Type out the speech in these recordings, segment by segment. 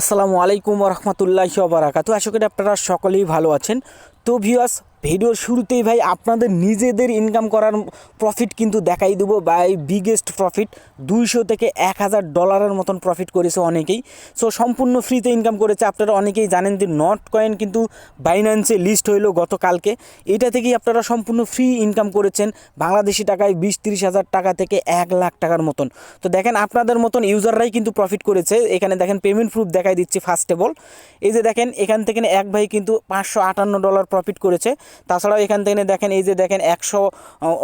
আসসালামু আলাইকুম রহমতুল্লাহ বারাকাতু আশা করি আপনারা সকলেই ভালো আছেন। তো ভিউয়ার্স ভিডিওর শুরুতেই ভাই আপনাদের নিজেদের ইনকাম করার প্রফিট কিন্তু দেখাই দেবো। বাই বিগেস্ট প্রফিট দুইশো থেকে এক হাজার ডলারের মতন প্রফিট করেছে অনেকেই। সো সম্পূর্ণ ফ্রিতে ইনকাম করেছে। আপনারা অনেকেই জানেন যে নট কয়েন কিন্তু বাইন্যান্সে লিস্ট হইল গতকালকে। এটা থেকেই আপনারা সম্পূর্ণ ফ্রি ইনকাম করেছেন বাংলাদেশি টাকায় বিশ তিরিশ হাজার টাকা থেকে এক লাখ টাকার মতন। তো দেখেন আপনাদের মতন ইউজাররাই কিন্তু প্রফিট করেছে। এখানে দেখেন পেমেন্ট প্রুফ দেখাই দিচ্ছি ফার্স্ট এই যে দেখেন, এখান থেকে এক ভাই কিন্তু পাঁচশো আটান্ন ডলার প্রফিট করেছে। তাছাড়াও এখান থেকে দেখেন, এই যে দেখেন, একশো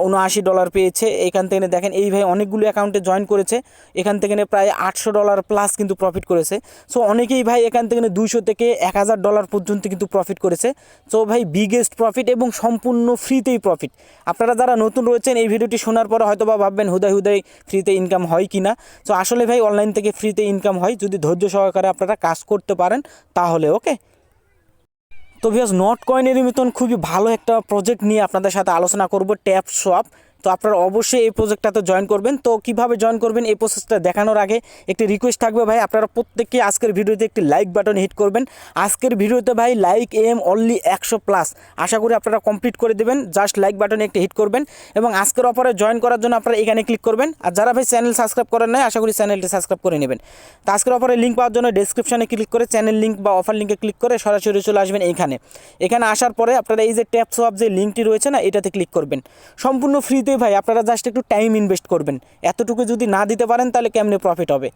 উনআশি ডলার পেয়েছে। এখান থেকে দেখেন, এই ভাই অনেকগুলো অ্যাকাউন্টে জয়েন করেছে। এখান থেকে প্রায় আটশো ডলার প্লাস কিন্তু প্রফিট করেছে। সো অনেকেই ভাই এখান থেকে দুইশো থেকে এক হাজার ডলার পর্যন্ত কিন্তু প্রফিট করেছে। সো ভাই বিগেস্ট প্রফিট এবং সম্পূর্ণ ফ্রিতেই প্রফিট আপনারা যারা নতুন রয়েছেন, এই ভিডিওটি শোনার পরে হয়তো বা ভাববেন হুদায় হুদায় ফ্রিতে ইনকাম হয় কি না? সো আসলে ভাই অনলাইন থেকে ফ্রিতে ইনকাম হয়। যদি ধৈর্য সহকারে আপনারা কাজ করতে পারেন, তাহলে ওকে তো ভিয়াস নট কয়েনের মতন খুবই ভালো একটা প্রজেক্ট নিয়ে আপনাদের সাথে আলোচনা করব ট্যাপ সোয়াপ তো আপনারা অবশ্যই এই প্রজেক্টটাতে জয়েন করবেন। তো কীভাবে জয়েন করবেন এই প্রসেসটা দেখানোর আগে একটি রিকোয়েস্ট থাকবে ভাই। আপনারা প্রত্যেককে আজকের ভিডিওতে একটি লাইক বাটন হিট করবেন। আজকের ভিডিওতে ভাই লাইক এম অনলি একশো প্লাস আশা করি আপনারা কমপ্লিট করে দেবেন। জাস্ট লাইক বাটনে একটি হিট করবেন এবং আজকের অফারে জয়েন করার জন্য আপনারা এখানে ক্লিক করবেন। আর যারা ভাই চ্যানেল সাবস্ক্রাইব করেন নাই, আশা করি চ্যানেলটি সাবস্ক্রাইব করে নেবেন। তো আজকের অফারে লিঙ্ক পাওয়ার জন্য ডিসক্রিপশনে ক্লিক করে চ্যানেল লিঙ্ক বা অফার লিঙ্কে ক্লিক করে সরাসরি চলে আসবেন এইখানে এখানে আসার পরে আপনারা এই যে ট্যাপ সোয়াপ যে লিঙ্কটি রয়েছে না, এটাতে ক্লিক করবেন। সম্পূর্ণ ফ্রিতে ভাই আপনারা জাস্ট একটু টাইম ইনভেস্ট করবেন, এতটুকু যদি না দিতে পারেন তাহলে কেমনে প্রফিট হবে?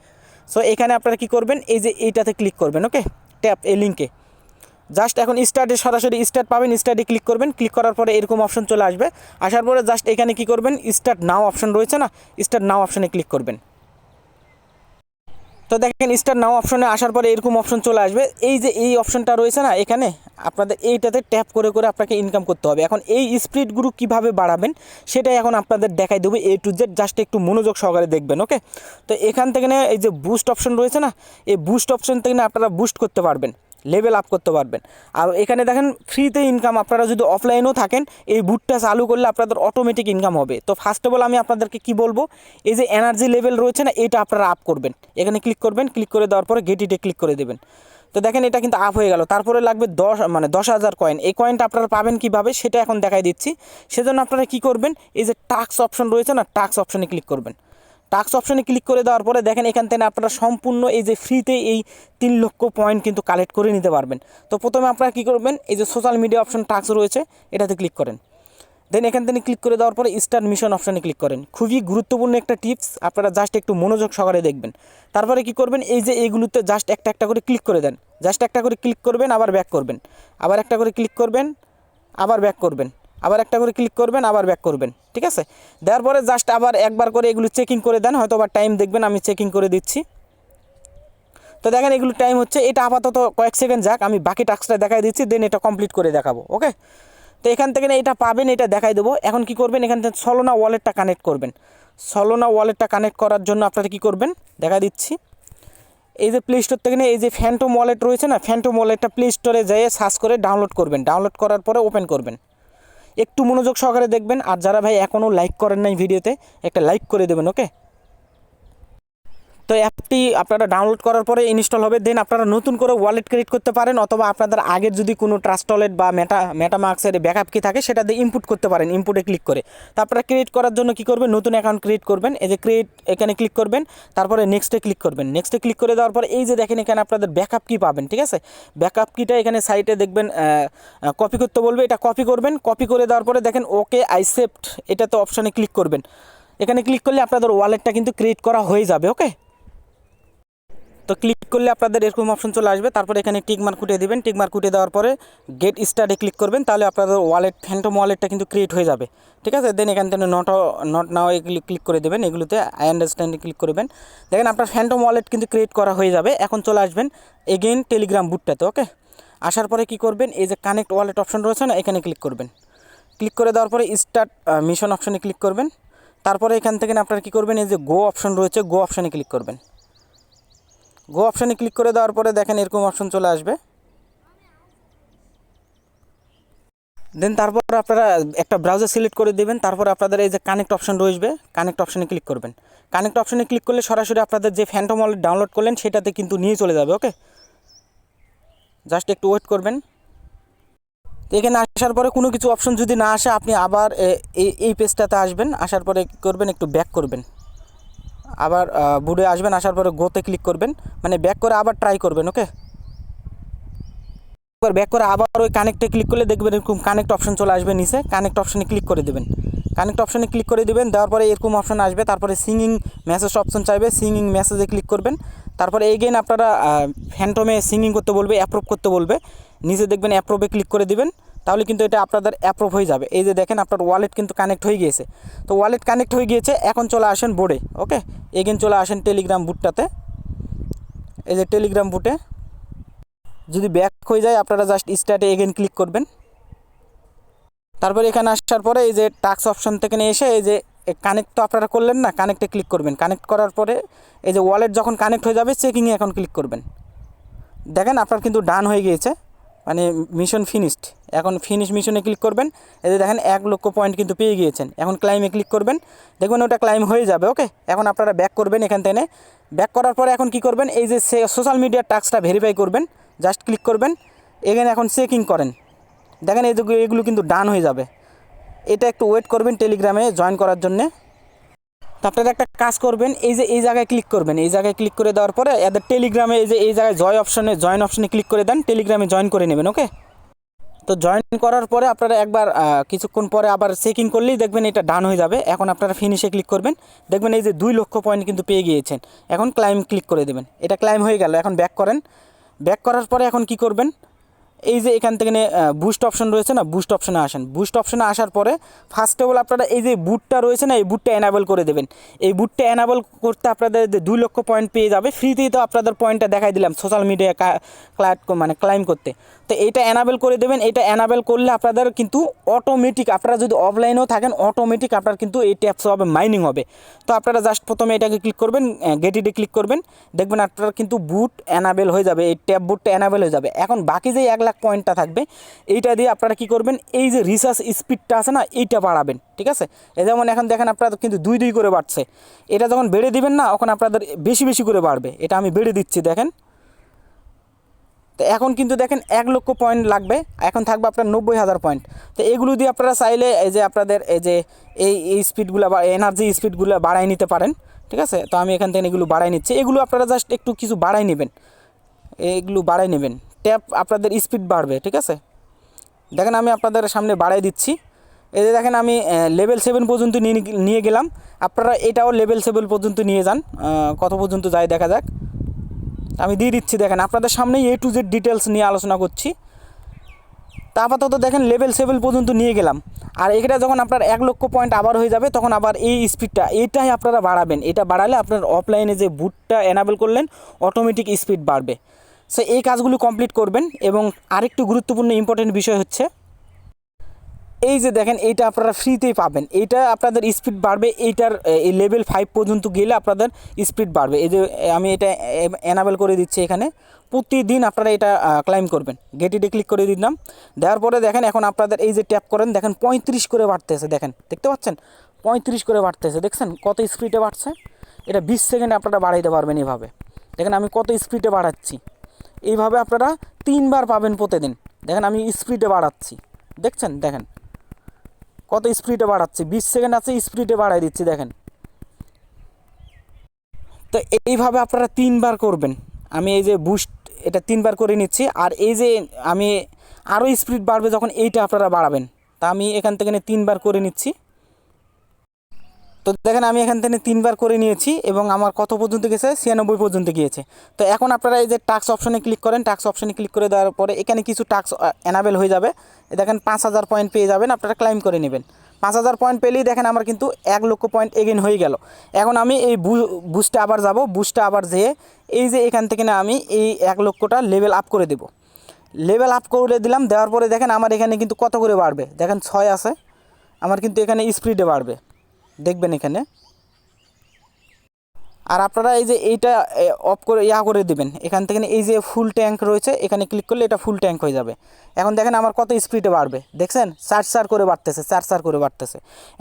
সো এখানে আপনারা কি করবেন? এই যে এইটাতে ক্লিক করবেন ওকে ট্যাপ এই লিঙ্কে জাস্ট এখন স্টার্টে সরাসরি স্টার্ট পাবেন স্টার্টে ক্লিক করবেন। ক্লিক করার পরে এরকম অপশন চলে আসবে। আসার পরে জাস্ট এখানে কি করবেন? স্টার্ট নাও অপশন রয়েছে না? স্টার্ট নাও অপশনে ক্লিক করবেন। তো দেখেন স্টার নাও অপশনে আসার পরে এরকম অপশন চলে আসবে। এই যে এই অপশনটা রয়েছে না এখানে? আপনাদের এইটাতে ট্যাপ করে করে আপনাকে ইনকাম করতে হবে। এখন এই স্পিডগুলো কীভাবে বাড়াবেন, সেটাই এখন আপনাদের দেখাই দেবো এ টু জেড জাস্ট একটু মনোযোগ সহকারে দেখবেন ওকে তো এখান থেকে না, এই যে বুস্ট অপশন রয়েছে না, এই বুস্ট অপশন থেকে না আপনারা বুস্ট করতে পারবেন লেভেল আপ করতে পারবেন। আর এখানে দেখেন ফ্রিতে ইনকাম আপনারা যদি অফলাইনেও থাকেন, এই বুটটা চালু করলে আপনাদের অটোমেটিক ইনকাম হবে। তো ফার্স্ট অফ অল আমি আপনাদেরকে কি বলব, এই যে এনার্জি লেভেল রয়েছে না, এটা আপনারা আপ করবেন। এখানে ক্লিক করবেন ক্লিক করে দেওয়ার পরে গেটিতে ক্লিক করে দেবেন। তো দেখেন এটা কিন্তু আপ হয়ে গেল। তারপরে লাগবে দশ মানে দশ হাজার কয়েন এই কয়েনটা আপনারা পাবেন কীভাবে সেটা এখন দেখাই দিচ্ছি। সেজন্য আপনারা কি করবেন, এই যে টাক্স অপশন রয়েছে না টাক্স অপশনে ক্লিক করবেন। টাক্স অপশনে ক্লিক করে দেওয়ার পরে দেখেন এখান থেকে আপনারা সম্পূর্ণ এই যে ফ্রিতে এই তিন লক্ষ পয়েন্ট কিন্তু কালেক্ট করে নিতে পারবেন। তো প্রথমে আপনারা কী করবেন, এই যে সোশ্যাল মিডিয়া অপশন টাক্স রয়েছে, এটাতে ক্লিক করেন। দেন এখান থেকে ক্লিক করে দেওয়ার পরে স্টার মিশন অপশানে ক্লিক করেন। খুবই গুরুত্বপূর্ণ একটা টিপস আপনারা জাস্ট একটু মনোযোগ সহকারে দেখবেন। তারপরে কি করবেন? এই যে এইগুলোতে জাস্ট একটা একটা করে ক্লিক করে দেন। জাস্ট একটা করে ক্লিক করবেন, আবার ব্যাক করবেন। আবার একটা করে ক্লিক করবেন, আবার ব্যাক করবেন। আবার একটা করে ক্লিক করবেন, আবার ব্যাক করবেন। ঠিক আছে? দেওয়ার পরে জাস্ট আবার একবার করে এগুলো চেকিং করে দেন। হয়তো আবার টাইম দেখবেন, আমি চেকিং করে দিচ্ছি। তো দেখেন এগুলো টাইম হচ্ছে। এটা আপাতত কয়েক সেকেন্ড যাক, আমি বাকি টাস্কটা দেখাই দিচ্ছি দেন এটা কমপ্লিট করে দেখাবো। ওকে তো এখান থেকে না এটা পাবেন, এটা দেখাই দেবো। এখন কি করবেন? এখান থেকে সলোনা ওয়ালেটটা কানেক্ট করবেন। সলোনা ওয়ালেটটা কানেক্ট করার জন্য আপনারা কি করবেন? দেখা দিচ্ছি। এই যে প্লে স্টোর থেকে এই যে ফ্যান্টম ওয়ালেট রয়েছে না ফ্যান্টম ওয়ালেটটা প্লে স্টোরে যেয়ে সার্চ করে ডাউনলোড করবেন। ডাউনলোড করার পরে ওপেন করবেন। একটু মনোযোগ সহকারে দেখবেন। আর যারা ভাই এখনও লাইক করেন নাই ভিডিওতে, একটা লাইক করে দেবেন ওকে তো অ্যাপটি আপনারা ডাউনলোড করার পরে ইনস্টল হবে দেন আপনারা নতুন করে ওয়ালেট ক্রিয়েট করতে পারেন অথবা আপনাদের আগের যদি কোনো ট্রাস্ট ওয়ালেট বা মেটা মেটামার্ক্সের ব্যাকআপ কি থাকে, সেটা দিয়ে ইনপুট করতে পারেন ইনপুটে ক্লিক করে। তো আপনারা ক্রিয়েট করার জন্য কী করবেন? নতুন অ্যাকাউন্ট ক্রিয়েট করবেন, এই যে ক্রিয়েট এখানে ক্লিক করবেন, তারপরে নেক্সটে ক্লিক করবেন। নেক্সটে ক্লিক করে দেওয়ার পরে এই যে দেখেন এখানে আপনাদের ব্যাকআপ কি পাবেন, ঠিক আছে? ব্যাকআপ কিটা এখানে সাইটে দেখবেন কপি করতে বলবে, এটা কপি করবেন কপি করে দেওয়ার পরে দেখেন ওকে আই সেপ্ট এটাতে অপশানে ক্লিক করবেন। এখানে ক্লিক করলে আপনাদের ওয়ালেটটা কিন্তু ক্রিয়েট করা হয়ে যাবে ওকে তো ক্লিক করলে আপনাদের এরকম অপশন চলে আসবে। তারপরে এখানে টিক মার্ক উঠিয়ে দেবেন। টিক মার্ক উঠিয়ে দেওয়ার পরে গেট স্টার্টে ক্লিক করবেন। তাহলে আপনাদের ওয়ালেট ফ্যান্টম ওয়ালেটটা কিন্তু ক্রিয়েট হয়ে যাবে। ঠিক আছে? দেন এখান থেকে নট নট নাও এগুলি ক্লিক করে দেবেন। এগুলোতে আই আন্ডারস্ট্যান্ডে ক্লিক করবেন। দেখেন আপনার ফ্যান্টম ওয়ালেট কিন্তু ক্রিয়েট করা হয়ে যাবে। এখন চলে আসবেন এগেইন টেলিগ্রাম বুটটাতে ওকে আসার পরে কি করবেন? এই যে কানেক্ট ওয়ালেট অপশন রয়েছে না, এখানে ক্লিক করবেন। ক্লিক করে দেওয়ার পরে স্টার্ট মিশন অপশনে ক্লিক করবেন। তারপরে এখান থেকে আপনারা কী করবেন? এই যে গো অপশন রয়েছে গো অপশনে ক্লিক করবেন। গো অপশানে ক্লিক করে দেওয়ার পরে দেখেন এরকম অপশন চলে আসবে। দেন তারপর আপনারা একটা ব্রাউজার সিলেক্ট করে দেবেন, তারপর আপনাদের এই যে কানেক্ট অপশন রয়েছে কানেক্ট অপশনে ক্লিক করবেন। কানেক্ট অপশনে ক্লিক করলে সরাসরি আপনাদের যে ফ্যান্টম ওয়ালেট ডাউনলোড করলেন, সেটাতে কিন্তু নিয়ে চলে যাবে ওকে জাস্ট একটু ওয়েট করবেন। তো এখানে আসার পরে কোনো কিছু অপশন যদি না আসে, আপনি আবার এই এই পেজটাতে আসবেন, আসার পরে করবেন, একটু ব্যাক করবেন। আবার বুড়ে আসবেন, আসার পরে গোতে ক্লিক করবেন। মানে ব্যাক করে আবার ট্রাই করবেন ওকে এবার ব্যাক করে আবার ওই কানেক্টে ক্লিক করলে দেখবেন এরকম কানেক্ট অপশন চলে আসবে নিচে। কানেক্ট অপশনে ক্লিক করে দেবেন। কানেক্ট অপশনে ক্লিক করে দেবেন, দেওয়ার পরে এরকম অপশন আসবে। তারপরে সিঙ্গিং মেসেজ অপশন চাইবে সিঙ্গিং মেসেজে ক্লিক করবেন। তারপরে এগেন আপনারা ফ্যান্টমে সিঙ্গিং করতে বলবে অ্যাপ্রুভ করতে বলবে। নিচে দেখবেন অ্যাপ্রুভে ক্লিক করে দিবেন। তাহলে কিন্তু এটা আপনাদের অ্যাপ্রুভ হয়ে যাবে। এই যে দেখেন আপনার ওয়ালেট কিন্তু কানেক্ট হয়ে গিয়েছে। তো ওয়ালেট কানেক্ট হয়ে গিয়েছে, এখন চলে আসেন বোর্ডে ওকে এগেন চলে আসেন টেলিগ্রাম বুটটাতে এই যে টেলিগ্রাম বুটে যদি ব্যাক হয়ে যায়, আপনারা জাস্ট স্টার্টে এগেন ক্লিক করবেন। তারপরে এখানে আসার পরে এই যে টাক্স অপশন থেকে নিয়ে এসে এই যে কানেক্ট তো আপনারা করলেন না কানেক্টে ক্লিক করবেন। কানেক্ট করার পরে এই যে ওয়ালেট যখন কানেক্ট হয়ে যাবে চেকিংয়ে এখন ক্লিক করবেন। দেখেন আপনার কিন্তু ডান হয়ে গিয়েছে। মানে মিশন ফিনিশড এখন ফিনিশ মিশনে ক্লিক করবেন। যে দেখেন, এক লক্ষ পয়েন্ট কিন্তু পেয়ে গিয়েছেন। এখন ক্লাইমে ক্লিক করবেন। দেখবেন ওটা ক্লাইম হয়ে যাবে ওকে এখন আপনারা ব্যাক করবেন এখান থেকে। ব্যাক করার পরে এখন কি করবেন? এই যে সোশ্যাল মিডিয়ার টাস্কটা ভেরিফাই করবেন। জাস্ট ক্লিক করবেন। এখানে এখন চেকিং করেন। দেখেন এগুলো কিন্তু ডান হয়ে যাবে। এটা একটু ওয়েট করবেন টেলিগ্রামে জয়েন করার জন্যে। আপনারা একটা কাজ করবেন, এই যে এই জায়গায় ক্লিক করবেন। এই জায়গায় ক্লিক করে দেওয়ার পরে এদের টেলিগ্রামে এই যে এই জায়গায় জয় অপশনে জয়েন অপশনে ক্লিক করে দেন টেলিগ্রামে জয়েন করে নেবেন ওকে তো জয়েন করার পরে আপনারা একবার কিছুক্ষণ পরে আবার চেকিং করলেই দেখবেন এটা ডান হয়ে যাবে। এখন আপনারা ফিনিশে ক্লিক করবেন, দেখবেন এই যে দুই লক্ষ পয়েন্ট কিন্তু পেয়ে গিয়েছেন। এখন ক্লাইম ক্লিক করে দেবেন। এটা ক্লাইম হয়ে গেল, এখন ব্যাক করেন। ব্যাক করার পরে এখন কি করবেন? এই যে এখান থেকে বুস্ট অপশন রয়েছে না বুস্ট অপশনে আসেন। বুস্ট অপশনে আসার পরে ফার্স্ট অফ অল আপনারা এই যে বুটটা রয়েছে না, এই বুটটা এনাবেল করে দেবেন। এই বুটটা এনাবেল করতে আপনাদের দুই লক্ষ পয়েন্ট পেয়ে যাবে। ফ্রিতেই তো আপনাদের পয়েন্টটা দেখাই দিলাম সোশ্যাল মিডিয়া ক্লাইট মানে ক্লাইম করতে। তো এইটা এনাবেল করে দেবেন, এটা এনাবেল করলে আপনাদের কিন্তু অটোমেটিক আপনারা যদি অফলাইনেও থাকেন অটোমেটিক আপনার কিন্তু এই ট্যাপস হবে মাইনিং হবে। তো আপনারা জাস্ট প্রথমে এটাকে ক্লিক করবেন গেটিতে ক্লিক করবেন, দেখবেন আপনার কিন্তু বুট এনাবেল হয়ে যাবে, এই ট্যাব বুটটা এনাবেল হয়ে যাবে। এখন বাকি যে এক লাখ পয়েন্টটা থাকবে, এইটা দিয়ে আপনারা কি করবেন, এই যে রিসার্চ স্পিডটা আছে না, এইটা বাড়াবেন, ঠিক আছে? যেমন এখন দেখেন আপনারা কিন্তু দুই দুই করে বাড়ছে। এটা যখন বেড়ে দিবেন না তখন আপনাদের বেশি বেশি করে বাড়বে। এটা আমি বেড়ে দিচ্ছি, দেখেন। তো এখন কিন্তু দেখেন এক লক্ষ পয়েন্ট লাগবে, এখন থাকবে আপনার নব্বই হাজার পয়েন্ট তো এগুলো দিয়ে আপনারা চাইলে এই যে আপনাদের এই যে এই এই স্পিডগুলো বা এনার্জি স্পিডগুলো বাড়াই নিতে পারেন, ঠিক আছে? তো আমি এখান থেকে এগুলো বাড়াই নিচ্ছি। এগুলো আপনারা জাস্ট একটু কিছু বাড়াই নেবেন। এইগুলো বাড়াই নেবেন। ট্যাপ আপনাদের স্পিড বাড়বে, ঠিক আছে? দেখেন আমি আপনাদের সামনে বাড়াই দিচ্ছি। এই যে দেখেন আমি লেভেল সেভেন পর্যন্ত নিয়ে গেলাম। আপনারা এটাও লেভেল সেভেন পর্যন্ত নিয়ে যান। কত পর্যন্ত যায় দেখা যাক। আমি দিয়ে দিচ্ছি, দেখেন, আপনাদের সামনেই এ টু জেড ডিটেলস নিয়ে আলোচনা করছি। তা আপাতত দেখেন লেভেল সেভেল পর্যন্ত নিয়ে গেলাম। আর এটা যখন আপনার এক লক্ষ পয়েন্ট আবার হয়ে যাবে, তখন আবার এই স্পিডটা এইটাই আপনারা বাড়াবেন। এটা বাড়ালে আপনার অফলাইনে যে বুটটা এনাবেল করলেন অটোমেটিক স্পিড বাড়বে। সো এই কাজগুলো কমপ্লিট করবেন এবং আরেকটু গুরুত্বপূর্ণ ইম্পর্টেন্ট বিষয় হচ্ছে এই যে দেখেন, এইটা আপনারা ফ্রিতেই পাবেন। এইটা আপনাদের স্পিড বাড়বে, এইটার, এই লেভেল ফাইভ পর্যন্ত গেলে আপনাদের স্পিড বাড়বে। এই যে, আমি এটা এনাবেল করে দিচ্ছি এখানে। প্রতিদিন আপনারা এটা ক্লাইম করবেন। গেটিতে ক্লিক করে দিলাম। দেওয়ার পরে দেখেন, এখন আপনাদের এই যে ট্যাপ করেন, দেখেন পঁয়ত্রিশ করে বাড়তেছে। দেখেন, দেখতে পাচ্ছেন? পঁয়ত্রিশ করে বাড়তেছে। দেখছেন কত স্পিডে বাড়ছে? এটা বিশ সেকেন্ডে আপনারা বাড়াইতে পারবেন এইভাবে। দেখেন, আমি কত স্পিডে বাড়াচ্ছি। এইভাবে আপনারা তিনবার পাবেন প্রতিদিন। দেখেন, আমি স্পিডে বাড়াচ্ছি। দেখছেন? দেখেন কত স্পিডে বাড়াচ্ছে? বিশ সেকেন্ড আছে স্পিডে বাড়াই দিচ্ছি, দেখেন। তো এইভাবে আপনারা তিনবার করবেন। আমি এই যে বুস্ট এটা তিনবার করে নিচ্ছি। আর এই যে আমি আরও স্পিড বাড়বে যখন এইটা আপনারা বাড়াবেন। তা আমি এখান থেকে তিনবার করে নিচ্ছি। তো দেখেন আমি এখান থেকে তিনবার করে নিয়েছি এবং আমার কত পর্যন্ত গেছে? ছিয়ানব্বই পর্যন্ত গিয়েছে। তো এখন আপনারা এই যে টাক্স অপশনে ক্লিক করেন টাক্স অপশনে ক্লিক করে দেওয়ার পরে এখানে কিছু টাক্স অ্যানাবেল হয়ে যাবে। দেখেন পাঁচ হাজার পয়েন্ট পেয়ে যাবেন, আপনারা ক্লাইম করে নেবেন। পাঁচ হাজার পয়েন্ট পেলেই দেখেন আমার কিন্তু এক লক্ষ পয়েন্ট এগেন হয়ে গেল। এখন আমি এই বুস্টে আবার যাব। বুস্টে আবার যেয়ে এই যে এখান থেকে না আমি এই এক লক্ষটা লেভেল আপ করে দেব। লেভেল আপ করে দিলাম, দেওয়ার পরে দেখেন আমার এখানে কিন্তু কত করে বাড়বে? দেখেন ছয় আছে। আমার কিন্তু এখানে স্পিডে বাড়বে। দেখবেন এখানে। আর আপনারা এই যে এইটা অফ করে, ইয়া করে দিবেন। এখান থেকে এই যে ফুল ট্যাঙ্ক রয়েছে, এখানে ক্লিক করলে এটা ফুল ট্যাঙ্ক হয়ে যাবে। এখন দেখেন আমার কত স্পিডে বাড়বে। দেখছেন? চার চার করে বাড়তেছে, চার চার করে বাড়তেছে।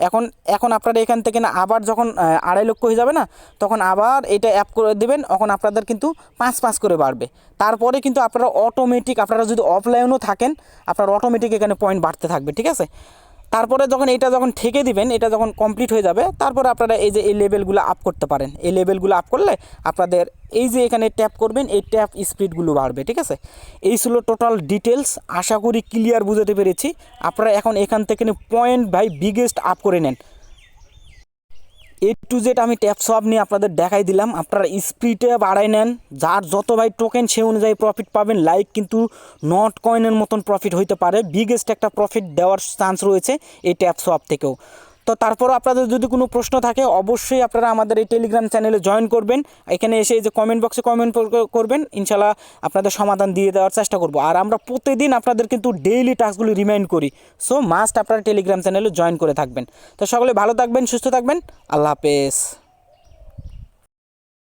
এখন এখন আপনারা এখান থেকে না আবার যখন আড়াই লক্ষ হয়ে যাবে না, তখন আবার এটা অ্যাপ করে দেবেন তখন আপনাদের কিন্তু পাঁচ পাঁচ করে বাড়বে। তারপরে কিন্তু আপনারা অটোমেটিক আপনারা যদি অফলাইনও থাকেন, আপনার অটোমেটিক এখানে পয়েন্ট বাড়তে থাকবে, ঠিক আছে? তারপরে যখন এটা যখন ঠেকে দিবেন, এটা যখন কমপ্লিট হয়ে যাবে, তারপরে আপনারা এই যে এই লেভেলগুলো আপ করতে পারেন। এই লেভেলগুলো আপ করলে আপনাদের এই যে এখানে ট্যাপ করবেন, এই ট্যাপ স্পিডগুলো বাড়বে, ঠিক আছে? এই ছিল টোটাল ডিটেলস আশা করি ক্লিয়ার বুঝাতে পেরেছি। আপনারা এখন এখান থেকে পয়েন্ট ভাই বিগেস্ট আপ করে নেন। এ টু জেড আমি ট্যাপ সব নিয়ে আপনাদের দেখাই দিলাম। আপনারা স্পিডে বাড়াই নেন। যার যত ভাই টোকেন সে অনুযায়ী প্রফিট পাবেন। লাইক কিন্তু নট কয়েনের মতন প্রফিট হইতে পারে। বিগেস্ট একটা প্রফিট দেওয়ার চান্স রয়েছে এই ট্যাপ সব থেকেও। তো তারপরও আপনাদের যদি কোনো প্রশ্ন থাকে, অবশ্যই আপনারা আমাদের এই টেলিগ্রাম চ্যানেলে জয়েন করবেন। এখানে এসে যে কমেন্ট বক্সে কমেন্ট করবেন। ইনশাল্লাহ আপনাদের সমাধান দিয়ে দেওয়ার চেষ্টা করব। আর আমরা প্রতিদিন আপনাদের কিন্তু ডেইলি টাস্কগুলি রিমাইন্ড করি। সো মাস্ট আপনারা টেলিগ্রাম চ্যানেলে জয়েন করে থাকবেন। তো সকলে ভালো থাকবেন, সুস্থ থাকবেন। আল্লাহ হাফেজ।